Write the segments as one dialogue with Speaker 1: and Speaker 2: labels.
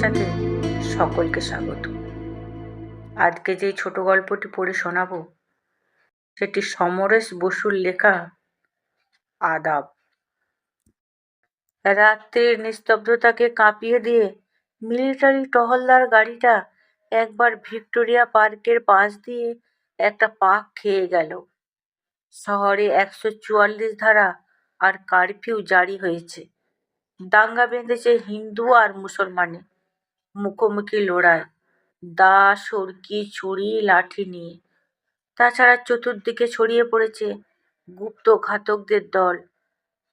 Speaker 1: সাথে সকলকে স্বাগত। আজকে যে ছোট গল্পটি পড়ে শোনাবো, সেটি সমরেশ বসুর লেখা আদাব। রাত্রির নিস্তব্ধতাকে কাঁপিয়ে দিয়ে মিলিটারি টহলদার গাড়িটা একবার ভিক্টোরিয়া পার্কের পাশ দিয়ে একটা পাক খেয়ে গেল। শহরে একশো চুয়াল্লিশ ধারা আর কারফিউ জারি হয়েছে। দাঙ্গা বেঁধেছে হিন্দু আর মুসলমানে। মুখোমুখি লড়াই। দা সরকি ছুরি, লাঠি নিয়ে। তাছাড়া চতুর্দিকে ছড়িয়ে পড়েছে গুপ্ত ঘাতকদের দল।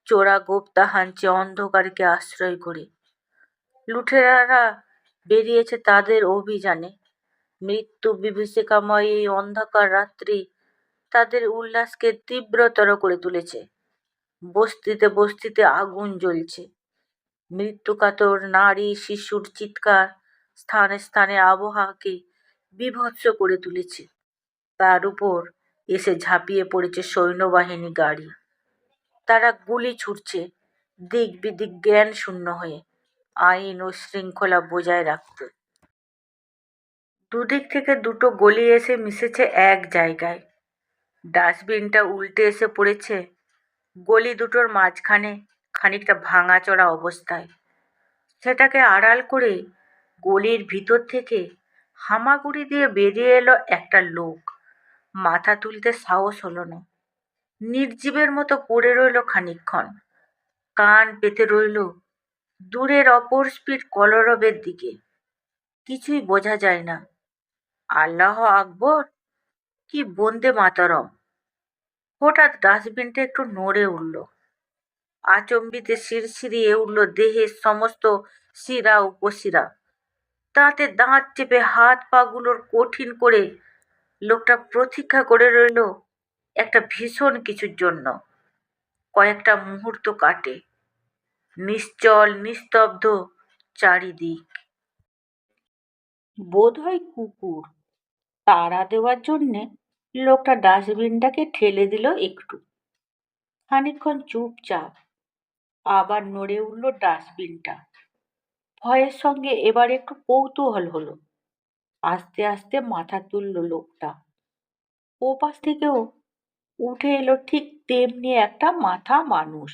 Speaker 1: চোরা গোপ্তা হানছে অন্ধকারকে আশ্রয় করে। লুঠেরারা বেরিয়েছে তাদের অভিযানে। মৃত্যু বিভীষিকাময় এই অন্ধকার রাত্রি তাদের উল্লাসকে তীব্রতর করে তুলেছে। বস্তিতে বস্তিতে আগুন জ্বলছে। মৃত্যুকাতর নারী শিশুর চিৎকার স্থানে স্থানে আবহাওয়াকে বিভৎস করে তুলেছে। তার উপর এসে ঝাঁপিয়ে পড়েছে সৈন্যবাহিনী গাড়ি। তারা গুলি ছুটছে দিক বিদিক জ্ঞান শূন্য হয়ে আইন ও শৃঙ্খলা বজায় রাখতে। দুদিক থেকে দুটো গলি এসে মিশেছে এক জায়গায়। ডাস্টবিনটা উল্টে এসে পড়েছে। গলি দুটোর মাঝখানে খানিকটা ভাঙাচোরা অবস্থায়। সেটাকে আড়াল করে গলির ভিতর থেকে হামাগুড়ি দিয়ে বেরিয়ে এলো একটা লোক। মাথা তুলতে সাহস হলো না। নির্জীবের মতো পড়ে রইল খানিকক্ষণ। কান পেতে রইল দূরের অপর স্পিড কলরবের দিকে। কিছুই বোঝা যায় না। আল্লাহ আকবর! কি বন্দে মাতরম! হঠাৎ ডাস্টবিনটা একটু নড়ে উঠল। আচম্বিতে শিরশিরিয়ে উঠল দেহের সমস্ত শিরা উপশিরা তাতে দাঁত চেপে হাত পাগুলোর কঠিন করে লোকটা প্রতীক্ষা করে রইল একটা ভীষণ কিছুর জন্য। কয়েকটা মুহূর্ত কাটে। নিশ্চল, নিস্তব্ধ চারিদিক। বোধহয় কুকুর। তাড়া দেওয়ার জন্যে লোকটা ডাস্টবিনটাকে ঠেলে দিল একটু। খানিকক্ষণ চুপচাপ। আবার নড়ে উঠল ডাস্টবিনটা। ভয়ের সঙ্গে এবার একটু কৌতূহল হলো। আস্তে আস্তে মাথা তুলল লোকটা। ও পাশ থেকেও উঠে এলো ঠিক তেমনি একটা মাথা মানুষ।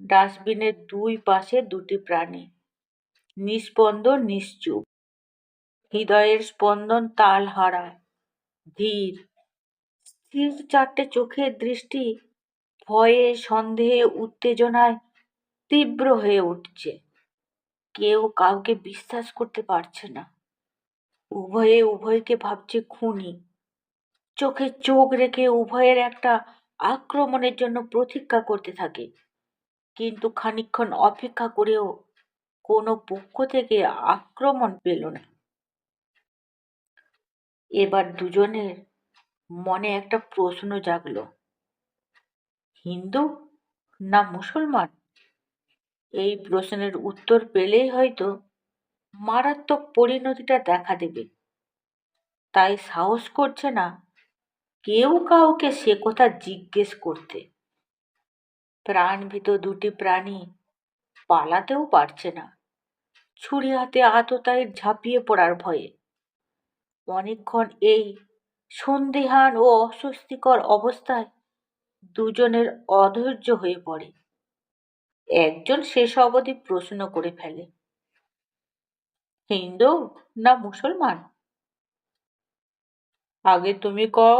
Speaker 1: ডাস্টবিনের দুই পাশে দুটি প্রাণী। নিস্পন্দ নিশ্চুপ। হৃদয়ের স্পন্দন তাল হারায় ধীর। স্থির চারটে চোখের দৃষ্টি ভয়ে, সন্দেহে, উত্তেজনায় তীব্র হয়ে উঠছে। কেউ কাউকে বিশ্বাস করতে পারছে না। উভয়ে, উভয়কে ভাবছে খুনি। চোখে চোখ রেখে উভয়ের একটা আক্রমণের জন্য প্রতীক্ষা করতে থাকে। কিন্তু খানিকক্ষণ অপেক্ষা করেও কোনো পক্ষ থেকে আক্রমণ পেল না। এবার দুজনের মনে একটা প্রশ্ন জাগলো। হিন্দু না মুসলমান? এই প্রশ্নের উত্তর পেলেই হয়তো মারাত্মক পরিণতিটা দেখা দেবে। তাই সাহস করছে না কেউ কাউকে সে কথা জিজ্ঞেস করতে। প্রাণভীত দুটি প্রাণী পালাতেও পারছে না। ছুরি হাতে আততায়ীর ঝাঁপিয়ে পড়ার ভয়ে। অনেকক্ষণ এই সন্দিহান ও অস্বস্তিকর অবস্থায় দুজনের অধৈর্য হয়ে পড়ে। একজন শেষ অবধি প্রশ্ন করে ফেলে, হিন্দু না মুসলমান? আগে তুমি কও।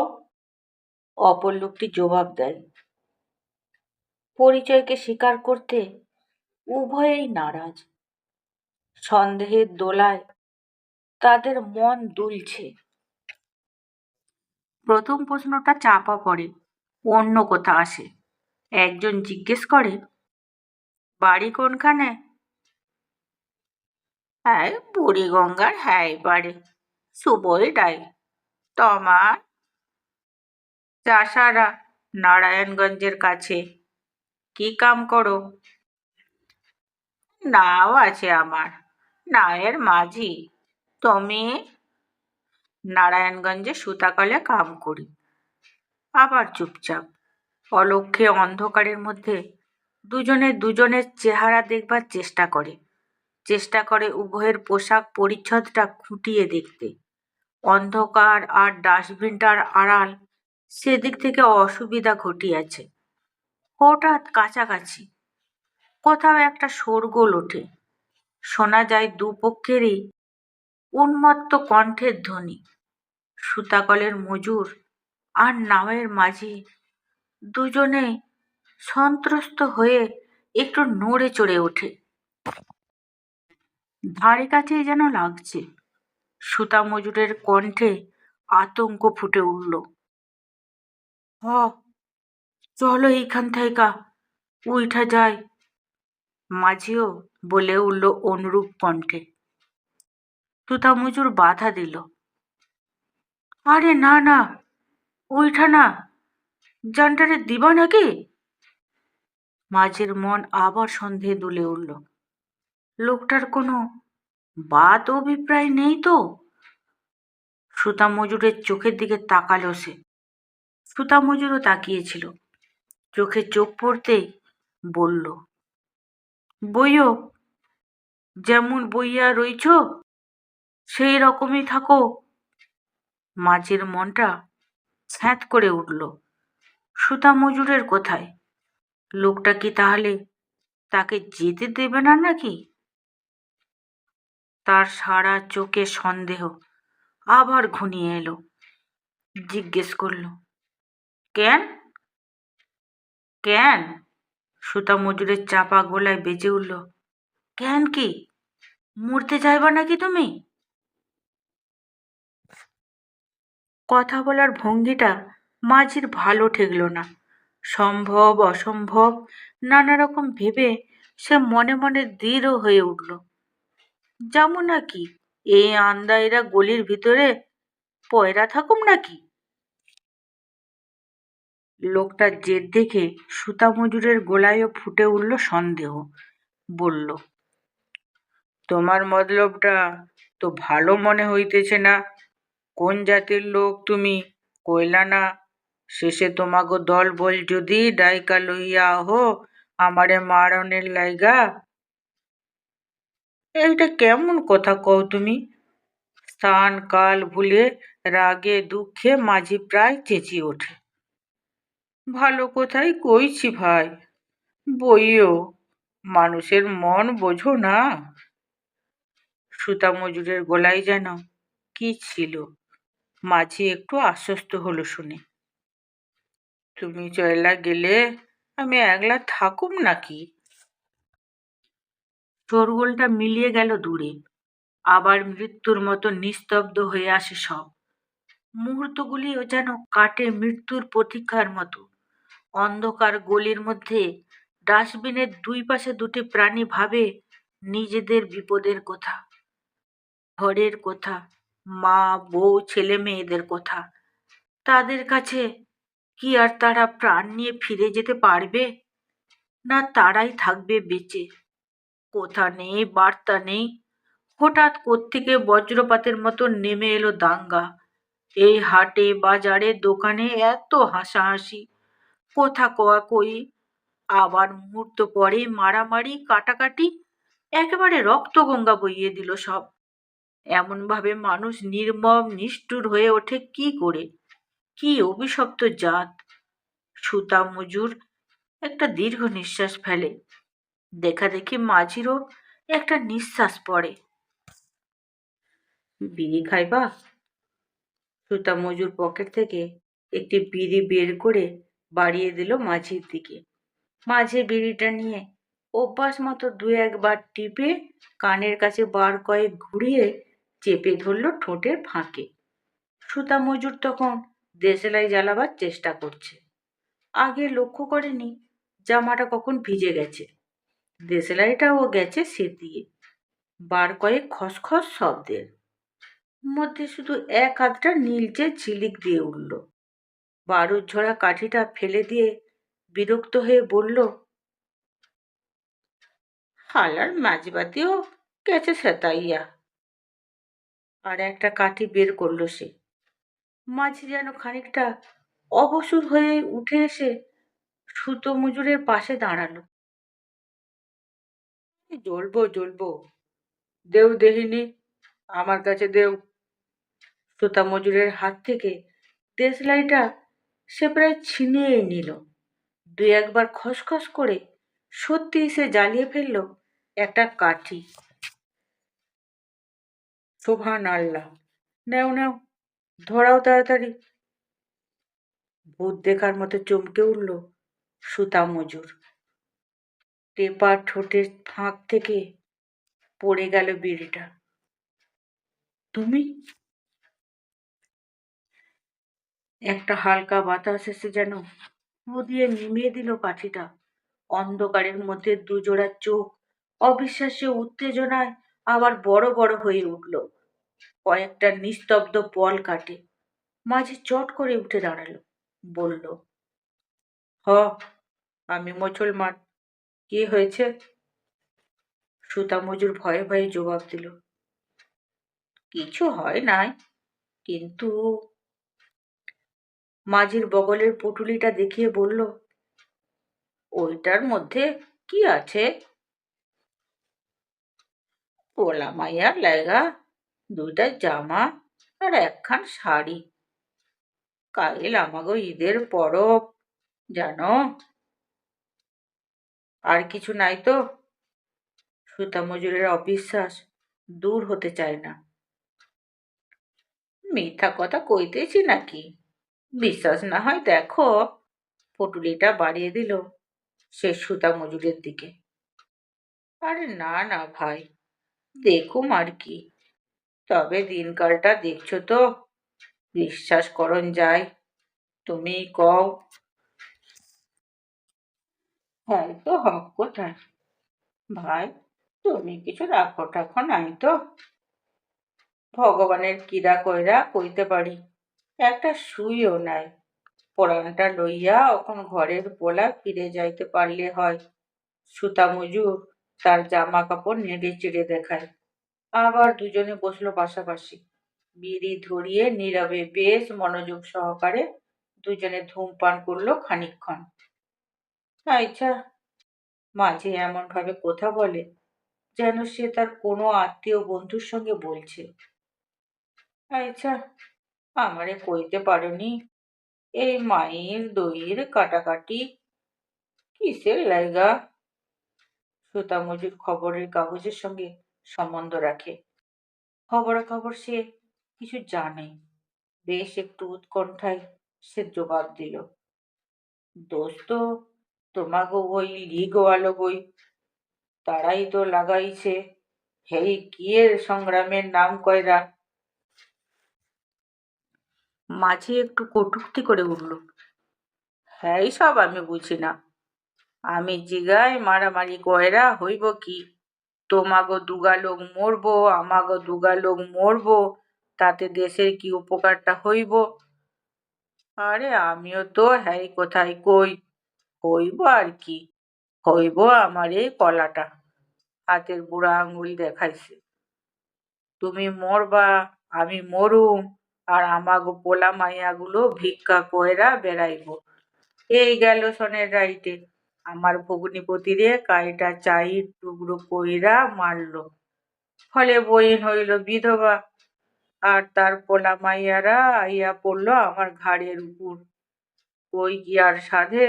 Speaker 1: অপর লোকটি জবাব দেয়, পরিচয়কে স্বীকার করতে উভয়েই নারাজ। সন্দেহের দোলায় তাদের মন দুলছে। প্রথম প্রশ্নটা চাপা পড়ে। অন্য কোথা আসে। একজন জিজ্ঞেস করে, বাড়ি কোনখানে? হ্যাঁ বুড়িগঙ্গার হ্যাঁ বাড়ি শুভই ডাই, তোমার চাষারা নারায়ণগঞ্জের কাছে। কি কাম করো? নাও আছে আমার, নায়ের মাঝি, তুমি নারায়ণগঞ্জে সুতাকলে কাম করি। আবার চুপচাপ। অলক্ষ্যে অন্ধকারের মধ্যে দুজনে দুজনের চেহারা দেখবার চেষ্টা করে। চেষ্টা করে উভয়ের পোশাক পরিচ্ছদটা খুঁটিয়ে দেখতে। অন্ধকার আর ডাস্টবিনটার আড়াল সেদিক থেকে অসুবিধা ঘটিয়াছে। হঠাৎ কাছাকাছি কোথাও একটা শোরগোল ওঠে। শোনা যায় দুপক্ষেরই উন্মত্ত কণ্ঠের ধ্বনি। সুতাকলের মজুর আর নামের মাঝি দুজনে সন্ত্রস্ত হয়ে একটু নড়ে চড়ে ওঠে। ধারে কাছেই যেন লাগছে। সুতা মজুরের কণ্ঠে আতঙ্ক ফুটে উঠল। হ, চলো এইখান থেকে উইঠা যায় মাঝিও বলে উঠল অনুরূপ কণ্ঠে। সুতা মজুর বাধা দিল। আরে না না উইঠা না, জানটারে দিবা নাকি? মাঝের মন আবার সন্দেহে দুলে উঠল। লোকটার কোনো বাদ অভিপ্রায় নেই তো। সুতা মজুরের চোখের দিকে তাকালো সে। সুতা মজুরও তাকিয়েছিল। চোখে চোখ পড়তেই বলল, বইও, যেমন বইয়া রইছ, সেই রকমই থাকো। মাঝের মনটা ছ্যাঁত করে উঠল। সুতা মজুরের কোথায়? লোকটা কি তাহলে তাকে যেতে দেবে না নাকি? তার সারা চোখে সন্দেহ। আবার ঘনিয়ে এলো। জিজ্ঞেস করল, কেন? কেন? সুতা মজুরের চাপা গলায় বেজে উঠল, কেন কি? মরতে চাইবা নাকি তুমি? কথা বলার ভঙ্গিটা মাঝির ভালো ঠেকল না। সম্ভব, অসম্ভব, নানা রকম ভেবে সে মনে মনে দৃঢ় হয়ে উঠল। যেমন নাকি? এই আন্দাইরা গলির ভিতরে পয়রা থাকুম নাকি? লোকটার জেদ দেখে সুতা মজুরের গোলায়ও ফুটে উঠল সন্দেহ। বলল, তোমার মতলবটা তো ভালো মনে হইতেছে না। কোন জাতির লোক তুমি? কইলা না, শেষে তোমাগো দল বল যদি ডাইকা লইয়া আহো আমারে মারণের লাইগা। এইটা কেমন কথা কও তুমি? স্থান, কাল ভুলে, রাগে, দুঃখে, মাঝি প্রায় চেঁচিয়ে ওঠে। ভালো কোথায় কইছি ভাই, বইও, মানুষের মন বোঝো না। সুতা মজুরের গলায় যেন কি ছিল? মাঝি একটু আশ্বস্ত হলো শুনে। তুমি চয়লা গেলে আমি একলা থাকুম নাকি? শোরগোলটা মিলিয়ে গেল দূরে। আবার মৃত্যুর মতো নিস্তব্ধ হয়ে আসে সব। মুহূর্তগুলিও যেন কাটে মৃত্যুর প্রতীক্ষার মতো। অন্ধকার গলির মধ্যে ডাস্টবিনের দুই পাশে দুটি প্রাণী ভাবে নিজেদের বিপদের কথা, ঘরের কথা মা, বউ, ছেলে মেয়েদের কথা। তাদের কাছে কি আর তারা প্রাণ নিয়ে ফিরে যেতে পারবে? না তারাই থাকবে বেঁচে। কোথা নেই, বার্তা নেই। হঠাৎ কোত্থেকে বজ্রপাতের মতো নেমে এলো দাঙ্গা। এই হাটে, বাজারে, দোকানে এত হাসাহাসি। কথা কয়া কই, আবার মুহূর্ত পরে মারামারি, কাটাকাটি, একেবারে রক্তগঙ্গা বইয়ে দিল সব। এমনভাবে মানুষ নির্মম, নিষ্ঠুর হয়ে ওঠে কি করে? কি অভিশপ্ত জাত? সুতা মজুর, একটা দীর্ঘ নিঃশ্বাস ফেলে। দেখা দেখি মাঝিরও একটা নিঃশ্বাস পড়ে। বিড়ি খাইবা সুতা মজুর পকেট থেকে একটি বিড়ি বের করে বাড়িয়ে দিল মাঝির দিকে। মাঝে বিড়িটা নিয়ে অভ্যাস মতো দু একবার টিপে কানের কাছে বার কয়েক ঘুরিয়ে চেপে ধরল ঠোঁটের ফাঁকে। সুতা মজুর তখন দেশলাই জ্বালাবার চেষ্টা করছে। আগে লক্ষ্য করেনি, জামাটা কখন ভিজে গেছে। দেশলাইটাও গেছে সে দিয়ে। বার কয়েক খসখস শব্দের মধ্যে শুধু এক হাতটা নীলচে ঝিলিক দিয়ে উঠল। বারুদ ঝরা কাঠিটা ফেলে দিয়ে বিরক্ত হয়ে বলল, হালার মাঝবাতিও গেছে সেতাইয়া আর একটা কাঠি বের করল সে। মাঝি যেন খানিকটা অবসর হয়ে উঠে এসে সুতো মজুরের পাশে দাঁড়াল। জ্বলবো জ্বলবো। দেও দেহিনী, আমার কাছে দেও। সুতা মজুরের হাত থেকে দেশলাইটা সে প্রায় ছিনিয়ে নিল। দুই একবার খসখস করে সত্যি সে জ্বালিয়ে ফেলল একটা কাঠি। শোভান আল্লাহ নেও নেও, ধরাও তাড়াতাড়ি। ভূত দেখার মতো চমকে উঠল সুতা মজুর। টেপা ঠোঁটের ফাঁক থেকে পড়ে গেল বিড়িটা। তুমি? একটা হালকা বাতাস এসে যেন দিয়ে নিমিয়ে দিল কাঠিটা অন্ধকারের মধ্যে দুজোড়া চোখ অবিশ্বাস্য উত্তেজনায় আবার বড় বড় হয়ে উঠল। কয়েকটা নিস্তব্ধ পল কাটে। মাঝে চট করে উঠে দাঁড়াল। বলল, হ, আমি মুসলমান। কি হয়েছে? সুতা মজুর ভয়ে ভয়ে জবাব দিল, কিছু হয় নাই, কিন্তু মাঝির বগলের পুটুলিটা দেখিয়ে বলল, ওইটার মধ্যে কি আছে? পোলা মাইয়ার লেগা দুইটা জামা আর একখান শাড়ি। কাইল আমাগো ঈদের পরব, জানো? আর কিছু নাই তো? সুতা মজুরের অবিশ্বাস দূর হতে চায় না। মিথ্যা কথা কইতেছি নাকি? বিশ্বাস না হয় দেখো, পটুলিটা বাড়িয়ে দিল সে সুতা মজুরের দিকে। আরে না না ভাই দেখুম আর কি তবে দিনকালটা দেখছ তো? বিশ্বাস করন যায়। তুমি কও। হ্যাঁ তো হক কোথায়? ভাই, তুমি কিছু রাখো টাখো নাই তো? ভগবানের কিরা কইরা কইতে পারি, একটা শুইও নাই। পরাণটা লইয়া এখন ঘরের পোলা ফিরে যাইতে পারলে হয়। সুতা মজুর তার জামা কাপড় নেড়ে চেড়ে দেখায়। আবার দুজনে বসল পাশাপাশি। বিড়ি ধরিয়ে নীরবে বেশ মনোযোগ সহকারে দুজনে ধূমপান করল খানিকক্ষণ। আচ্ছা মাঝে এমন ভাবে কথা বলে যেন সে তার কোনো আত্মীয় বন্ধুর সঙ্গে বলছে। আচ্ছা আমারে কইতে পারোনি। এই মায়ের দইয়ের কাটাকাটি কিসের লাইগা? সুতা খবরের কাগজের সঙ্গে সম্বন্ধ রাখে। খবরাখবর সে কিছু জানে। বেশ একটু উৎকণ্ঠায় সে জবাব দিল দোস্ত তোমাগো ওই লিগওয়ালো বই। তারাই তো লাগাইছে। হেই কিয়ের সংগ্রামের নাম কয়রা? মাঝে একটু কটুক্তি করে উঠল হ্যাঁ সব আমি বুঝি না। আমি জিগায় মারামারি কয়রা হইব কি? তোমাগো দুগা লোক মরবো, আমাগো দুগা লোক মরবো, তাতে দেশের কি উপকারটা হইব? আরে আমিও তো হ্যাঁ কোথায় কই, হইব আর কি, হইব আমার এই কলাটা। হাতের বুড়া আঙুল দেখাইছে। তুমি মরবা, আমি মরুম, আর আমাগো পোলা মাইয়াগুলো ভিক্ষা কয়রা বেড়াইব। এই গেল সনের রাইটে আমার ভগ্নিপতিরে কাইটা চাই টুকরো কইরা মারল। ফলে বইন হইল বিধবা, আর তার পোলা মাইয়ারা আইয়া পড়ল আমার ঘাড়ের উপর। কই গিয়ার সাধে?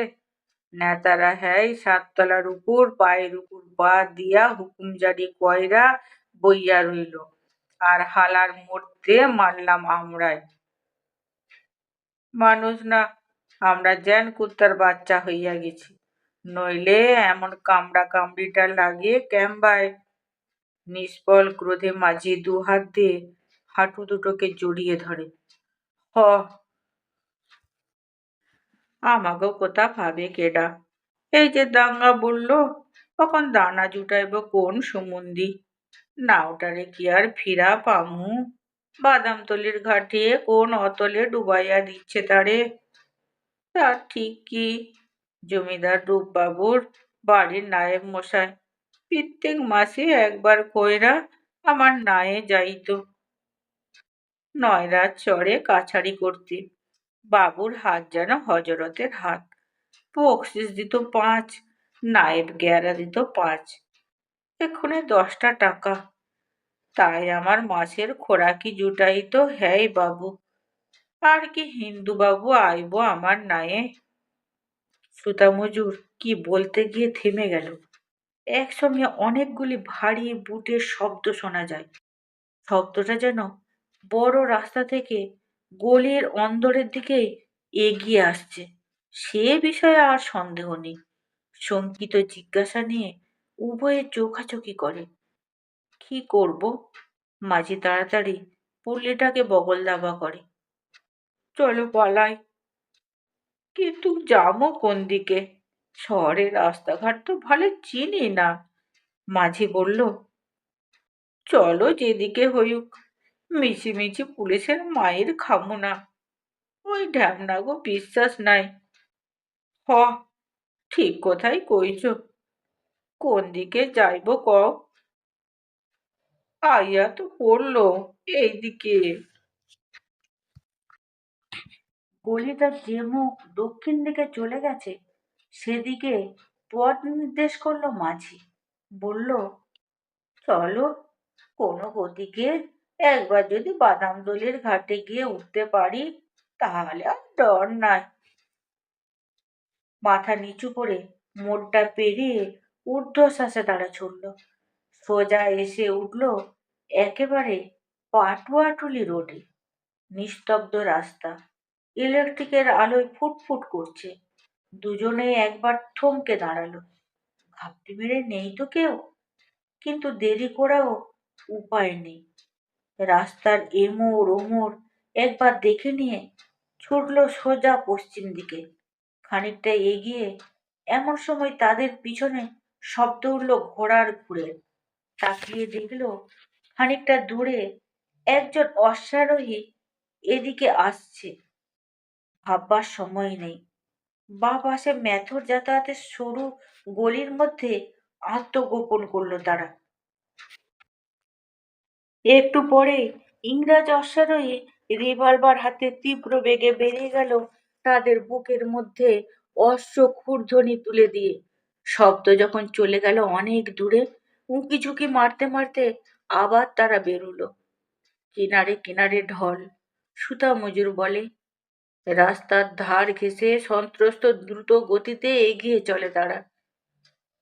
Speaker 1: নেতারা হ্যাই সাততলার উপর, পায়ের উপর পা দিয়া হুকুম জারি কয়রা বইয়া রইল, আর হালার মরতে মারলাম আমরাই। মানুষ না, আমরা জ্যান কুত্তার বাচ্চা হইয়া গেছি। নইলে এমন কামড়া কামড়িটা লাগিয়ে ক্যাম্বায় নিষ্ফল ক্রোধে মাঝি দু হাত দিয়ে হাঁটু দুটোকে জড়িয়ে ধরে। হ। আমাকেও কোথা ভাবে কেডা? এই যে দাঙ্গা বলল তখন দানা জুটাইব কোন সুমন্দি? না ওটারে কি আর ফিরা পামু? বাদামতলির ঘাটে কোন অতলে ডুবাইয়া দিচ্ছে তারে? তার ঠিক কি? জমিদার রূপবাবুর বাড়ির নায়েব মশাই, প্রত্যেক মাসে একবার কইরা আমার নায়ে যাইত। নয়রাত চড়ে কাছারি করতে। বাবুর হাত যেন হজরতের হাত। বকশিস দিত পাঁচ, নায়েব গেরা দিত পাঁচ। এক্ষণে দশটা টাকা। তাই আমার মাসের খোরাকি জুটাই তো হ্যাঁ বাবু, আর কি হিন্দু বাবু আইব আমার নায়ে? সুতা মজুর কি বলতে গিয়ে থেমে গেল। একসঙ্গে অনেকগুলি ভারী বুটের শব্দ শোনা যায়। শব্দটা যেন বড় রাস্তা থেকে গলির অন্দরের দিকে এগিয়ে আসছে। সে বিষয়ে আর সন্দেহ নেই। শঙ্কিত জিজ্ঞাসা নিয়ে উভয়ে চোখাচোখি করে। কি করব? মাঝি তাড়াতাড়ি পুল্লিটাকে বগল দাবা করে। চলো পালাই। কিন্তু যাব কোন দিকে? শহরের রাস্তাঘাট তো ভালো চিনি না। মাঝি বলল, চলো যেদিকে হইুক মিছিমিছি পুলিশের মায়ের খামো না। ওই ঢ্যামনা গো বিশ্বাস নাই। হ, ঠিক কথাই কইছ। কোন দিকে যাইব কও? আইয়া তো পড়ল, এইদিকে। গলিটার যে মুখ দক্ষিণ দিকে চলে গেছে, সেদিকে পথ নির্দেশ করল মাঝি। বলল, চলো, কোনো গতিকে একবার যদি বাদামদলির ঘাটে গিয়ে উঠতে পারি, তাহলে আর ডর নাই। মাথা নিচু করে মোড়টা পেরিয়ে ঊর্ধ্বশ্বাসে তারা ছুটল। সোজা এসে উঠল একেবারে পাটুয়াটুলি রোডে, নিস্তব্ধ রাস্তা। ইলেকট্রিকের আলোয় ফুটফুট করছে। দুজনেই একবার থমকে দাঁড়াল। ঘাপটি মেরে নেই তো কেউ? কিন্তু দেরি করাও উপায় নেই। রাস্তার এমোর ওমোর একবার দেখে নিয়ে ছুটল সোজা পশ্চিম দিকে। খানিকটা এগিয়ে এমন সময় তাদের পিছনে শব্দ উঠল ঘোড়ার ঘুরে। তাকিয়ে দেখল খানিকটা দূরে একজন অশ্বারোহী এদিকে আসছে। ভাববার সময় নেই। বা পাশে মেথর যাতায়াতের সরু গলির মধ্যে আত্মগোপন করল তারা। একটু পরে ইংরাজ অশ্বারোহী রিভলভার হাতে তীব্র বেগে বেরিয়ে গেল তাদের বুকের মধ্যে অশ্ব ক্ষুর্ধ্বনি তুলে দিয়ে। শব্দ যখন চলে গেল অনেক দূরে, উঁকি ঝুঁকি মারতে মারতে আবার তারা বেরোলো। কিনারে কিনারে ঢল, সুতা মজুর বলে রাস্তার ধার ঘেঁষে সন্ত্রস্ত দ্রুত গতিতে এগিয়ে চলে তারা।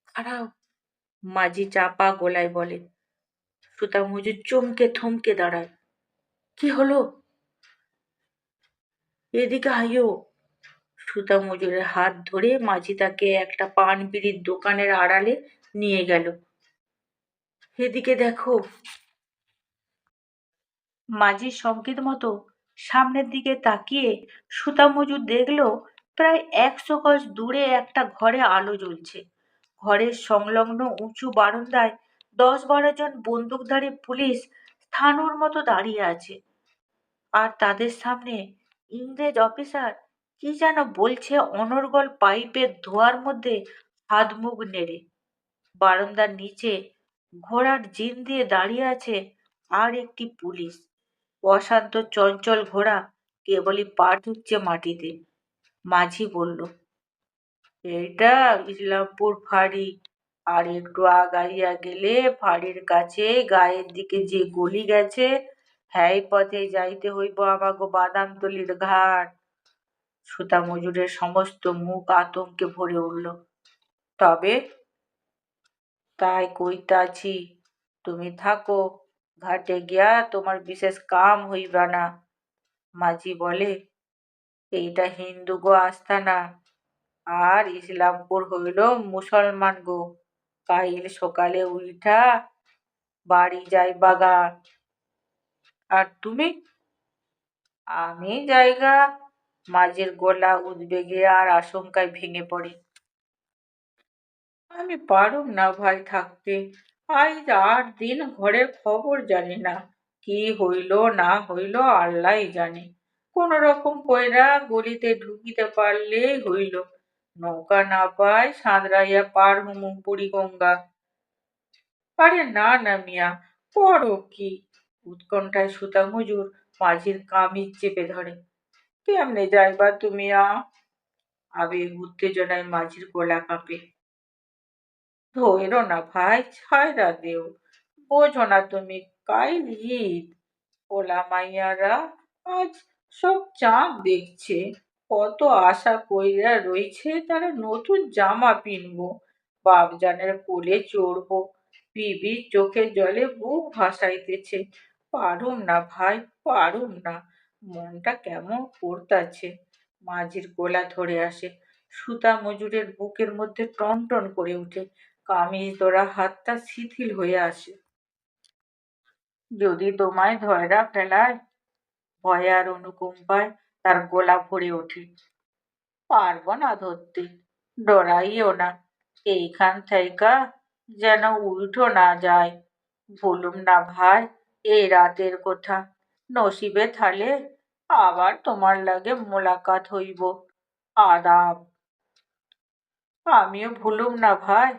Speaker 1: খারাপ মাঝি চাপা গলায় বলে। সুতা মজুর চমকে থমকে দাঁড়ায়। কি হলো? এদিকে আইও সুতা মজুরের হাত ধরে মাঝি তাকে একটা পান বিড়ির দোকানের আড়ালে নিয়ে গেল। এদিকে দেখো। মাঝির সংকেত মতো সামনের দিকে তাকিয়ে সুতা মজুর দেখল প্রায় একশো গজ দূরে একটা ঘরে আলো জ্বলছে। ঘরের সংলগ্ন উঁচু বারান্দায় দশ বারো জন বন্দুকধারী পুলিশ স্থানুর মতো দাঁড়িয়ে আছে। আর তাদের সামনে ইংরেজ অফিসার কি যেন বলছে অনর্গল পাইপের ধোয়ার মধ্যে হাত মুখ নেড়ে। বারান্দার নিচে ঘোড়ার জিন দিয়ে দাঁড়িয়ে আছে আর একটি পুলিশ। অশান্ত চঞ্চল ঘোড়া কেবলই পা ঢুকছে মাটিতে। মাঝি বলল, এটা ইসলামপুর ফাঁড়ি। আর একটু আগাইয়া গেলে ফাঁড়ির কাছে গায়ের দিকে যে গলি গেছে হ্যাঁ পথে যাইতে হইব আমাগো বাদামতলির ঘাট। সুতা মজুরের সমস্ত মুখ আতঙ্কে ভরে উঠল, তবে তাই কইতাছি, তুমি থাকো ঘাটে গিয়া তোমার বিশেষ কাম হইবা না। মাঝি বলে, এইটা হিন্দু গো আস্থানা আর ইসলামপুর হইল মুসলমান গো। কাইল সকালে উঠা বাড়ি যাই বাগা আর তুমি? আমি জায়গা মাঝের গলা উদ্বেগে আর আশঙ্কায় ভেঙে পড়ে। আমি পারুম না ভাই থাকতে। আজ আট দিন ঘরে খবর জানি না, কি হইল, না হইল আল্লাহ জানে। কোন রকম কইরা গলিতে ঢুকিতে পারলেই হইল। নৌকা না পাই সাঁতরাইয়া পার হুমু বুড়ি গঙ্গা আরে না না মিয়া পড়ো কি? উৎকণ্ঠায় সুতা মজুর মাঝির কামিজ চেপে ধরে। কেমনে যাইবা তুমি আ? আবেগ উত্তেজনায় মাঝির গলা কাঁপে। ধৈর না ভাই ছায়রা দেও। বোঝো না তুমি
Speaker 2: কাল ঈদ ওলা মাইয়ারা, আজ সব চাঁদ দেখছে। কত আশা কইরা রইছে তারা নতুন জামা পিনবো। বাপজানের কোলে চড়বো। বিবির চোখে জলে বুক ভাসাইতেছে। পারুম না ভাই, পারুম না। মনটা কেমন করতাছে মাঝির গোলা ধরে আসে। সুতা মজুরের বুকের মধ্যে টন টন করে ওঠে কামিজ ধরা হাতটা শিথিল হয়ে আসে। যদি তোমায় ধয়রা ফেলায়, ভয় আর অনুকম্পায় তার গোলা ভরে ওঠে। পারব না ধরতে, ডরাইও না। এইখান থেকে যেন উল্টো না যায়। বলুম না ভাই এই রাতের কথা। নসিবে থালে আবার তোমার লাগে মোলাকাত হইব। আদাব। আমিও ভুলুম না ভাই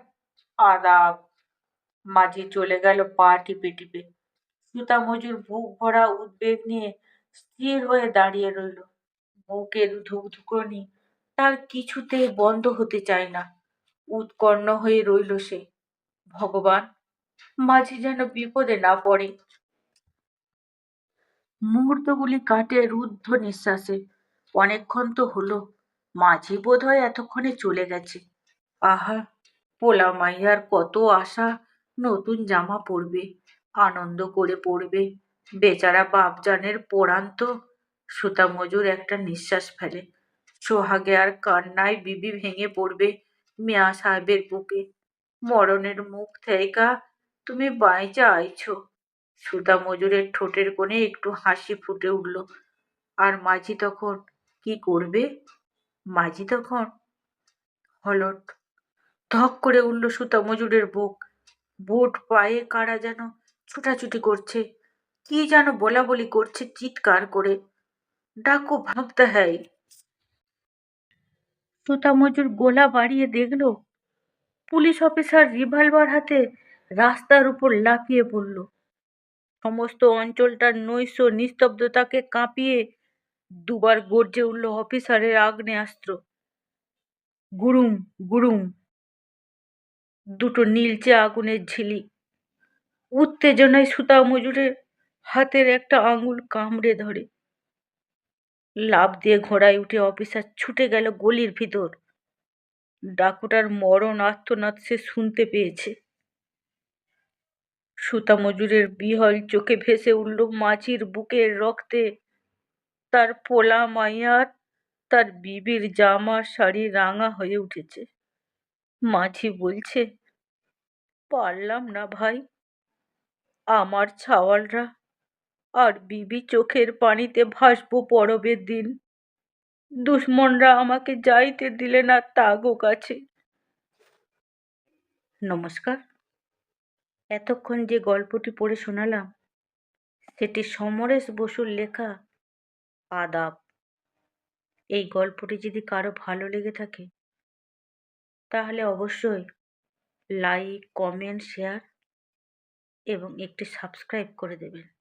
Speaker 2: আদাব। মাঝি চলে গেল পা টিপে টিপে সুতা মজুর বুক ভরা উদ্বেগ নিয়ে স্থির হয়ে দাঁড়িয়ে রইল। বুকের ধুকধুকনি তার কিছুতেই বন্ধ হতে চায় না। উৎকর্ণ হয়ে রইল সে। ভগবান, মাঝি যেন বিপদে না পড়ে। মুহূর্তগুলি কাটে রুদ্ধ নিঃশ্বাসে। অনেকক্ষণ তো হলো। মাঝি বোধ হয় এতক্ষণে চলে গেছে। আহা! পোলা মাইয়ার কত আশা, নতুন জামা পরবে, আনন্দ করে পড়বে বেচারা বাপজানের পোড়ান তো, সুতা মজুর একটা নিঃশ্বাস ফেলে। সোহাগে আর কান্নায় বিবি ভেঙে পড়বে মিয়া সাহেবের বুকে। মরণের মুখ থেকা তুমি বাইচা আইছো সুতা মজুরের ঠোঁটের কোণে একটু হাসি ফুটে উঠল। আর মাঝি তখন কি করবে? মাঝি তখন হলট ধক করে উঠল সুতা মজুরের বুক। বুট পায়ে কারা যেন ছুটাছুটি করছে। কি যেন বলা বলি করছে চিৎকার করে। ডাকো ভাগতে হ্যায় সুতা মজুর গোলা বাড়িয়ে দেখল, পুলিশ অফিসার রিভলভার হাতে রাস্তার উপর লাফিয়ে পড়ল। সমস্ত অঞ্চলটার নৈশ নিস্তব্ধতাকে কাঁপিয়ে দুবার গর্জে উঠল অফিসারের আগ্নেয়াস্ত্র। গুরুম গুরুম দুটো নীলচে আগুনের ঝিলিক উত্তেজনায় সুতা মজুরের হাতের একটা আঙুল কামড়ে ধরে। লাভ দিয়ে ঘোড়ায় উঠে অফিসার ছুটে গেল গলির ভিতর। ডাকুটার মরণ আর্তনাদ সে শুনতে পেয়েছে। সুতা মজুরের বিহল চোখে ভেসে উঠল মাছির বুকের রক্তে। তার পোলা মাইয়ার তার বিবির জামা শাড়ি রাঙা হয়ে উঠেছে। মাঝি বলছে পারলাম না ভাই। আমার ছাওয়ালরা। আর বিবি চোখের পানিতে ভাসবো পরবের দিন। দুশ্মনরা আমাকে যাইতে দিলে না তাগো কাছে। নমস্কার। এতক্ষণ যে গল্পটি পড়ে শোনালাম, সেটি সমরেশ বসুর লেখা আদাব। এই গল্পটি যদি কারও ভালো লেগে থাকে, তাহলে অবশ্যই লাইক কমেন্ট শেয়ার এবং একটি সাবস্ক্রাইব করে দেবেন।